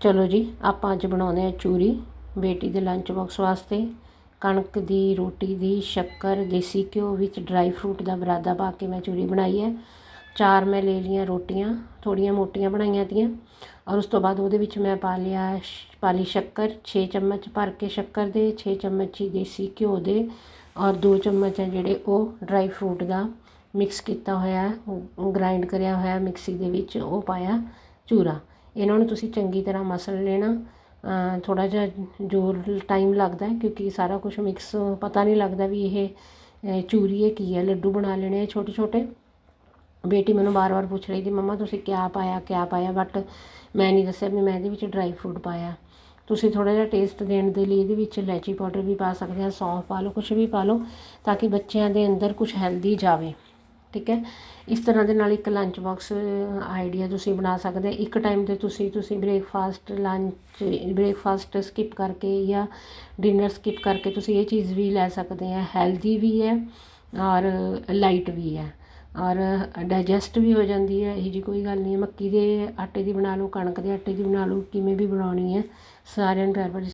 ਚਲੋ ਜੀ, ਆਪਾਂ ਅੱਜ ਬਣਾਉਂਦੇ ਆ ਚੂਰੀ। ਬੇਟੀ ਦੇ ਲੰਚ ਬਾਕਸ ਵਾਸਤੇ ਕਣਕ ਦੀ, ਰੋਟੀ ਦੀ, ਸ਼ੱਕਰ, ਦੇਸੀ ਘਿਓ ਵਿੱਚ ਡਰਾਈ ਫਰੂਟ ਦਾ ਬਰਾਦਾ ਪਾ ਕੇ ਮੈਂ ਚੂਰੀ ਬਣਾਈ ਹੈ। ਚਾਰ ਮੈਂ ਲੈ ਲਈਆਂ ਰੋਟੀਆਂ ਥੋੜੀਆਂ ਮੋਟੀਆਂ ਬਣਾਈਆਂ ਤੀਆਂ ਔਰ ਉਸ ਤੋਂ ਬਾਅਦ ਉਹਦੇ ਵਿੱਚ ਮੈਂ ਪਾ ਲਿਆ ਸ਼- ਪਾ ਲਈ ਸ਼ੱਕਰ 6 ਚਮਚ ਭਰ ਕੇ ਸ਼ੱਕਰ ਦੇ 6 ਚਮਚ ਹੀ ਦੇਸੀ ਘਿਓ ਦੇ ਔਰ 2 ਚਮਚ ਹੈ ਜਿਹੜੇ ਉਹ ਡਰਾਈ ਫਰੂਟ ਦਾ ਮਿਕਸ ਕੀਤਾ ਹੋਇਆ ਗ੍ਰਾਈਂਡ ਕਰਿਆ ਹੋਇਆ ਮਿਕਸੀ ਦੇ ਵਿੱਚ ਉਹ ਪਾਇਆ ਚੂਰਾ। ਇਹਨਾਂ ਨੂੰ ਤੁਸੀਂ ਚੰਗੀ ਤਰ੍ਹਾਂ ਮਸਲ ਲੈਣਾ ਥੋੜ੍ਹਾ ਜਿਹਾ ਜ਼ੋਰ ਟਾਈਮ ਲੱਗਦਾ ਕਿਉਂਕਿ ਸਾਰਾ ਕੁਛ ਮਿਕਸ ਪਤਾ ਨਹੀਂ ਲੱਗਦਾ ਵੀ ਇਹ ਚੂਰੀਏ ਕੀ ਹੈ, ਲੱਡੂ ਬਣਾ ਲੈਣੇ ਆ ਛੋਟੇ ਛੋਟੇ। ਬੇਟੀ ਮੈਨੂੰ ਬਾਰ-ਬਾਰ ਪੁੱਛ ਰਹੀ ਸੀ, ਮੰਮਾ, ਤੁਸੀਂ ਕਿਆ ਪਾਇਆ ਕਿਆ ਪਾਇਆ? ਬਟ ਮੈਂ ਨਹੀਂ ਦੱਸਿਆ ਵੀ ਮੈਂ ਇਹਦੇ ਵਿੱਚ ਡਰਾਈ ਫਰੂਟ ਪਾਇਆ। ਤੁਸੀਂ ਥੋੜਾ ਜਿਹਾ ਟੇਸਟ ਦੇਣ ਦੇ ਲਈ ਇਹਦੇ ਵਿੱਚ ਇਲਾਇਚੀ ਪਾਊਡਰ ਵੀ ਪਾ ਸਕਦੇ ਆ, ਸੌਂਫ ਪਾ ਲਓ ਕੁਝ ਵੀ ਪਾ ਲਓ, ਤਾਂ ਕਿ ਬੱਚਿਆਂ ਦੇ ਅੰਦਰ ਕੁਝ ਹੈਲਦੀ ਜਾਵੇ। ਠੀਕ ਹੈ? ਇਸ ਤਰ੍ਹਾਂ ਦੇ ਨਾਲ ਇੱਕ ਲੰਚ ਬਾਕਸ ਆਈਡੀਆ ਤੁਸੀਂ ਬਣਾ ਸਕਦੇ। ਇੱਕ ਟਾਈਮ ਤੇ ਤੁਸੀਂ ਤੁਸੀਂ ਬ੍ਰੇਕਫਾਸਟ ਲੰਚ ਬ੍ਰੇਕਫਾਸਟ ਸਕਿਪ ਕਰਕੇ ਜਾਂ ਡਿਨਰ ਸਕਿਪ ਕਰਕੇ ਤੁਸੀਂ ਇਹ ਚੀਜ਼ ਵੀ ਲੈ ਸਕਦੇ ਆ। ਹੈਲਦੀ ਵੀ ਹੈ ਔਰ ਲਾਈਟ ਵੀ ਹੈ। ਔਰ ਡਾਈਜੈਸਟ ਵੀ ਹੋ ਜਾਂਦੀ ਹੈ। ਇਹ ਜੀ ਕੋਈ ਗੱਲ ਨਹੀਂ ਹੈ। ਮੱਕੀ ਦੇ ਆਟੇ ਦੀ ਬਣਾ ਲਓ, ਕਣਕ ਦੇ ਆਟੇ ਦੀ ਬਣਾ ਲਓ, ਕਿਵੇਂ ਵੀ ਬਣਾਉਣੀ ਹੈ। ਸਾਰਿਆਂ ਨੂੰ ਪਿਆਰ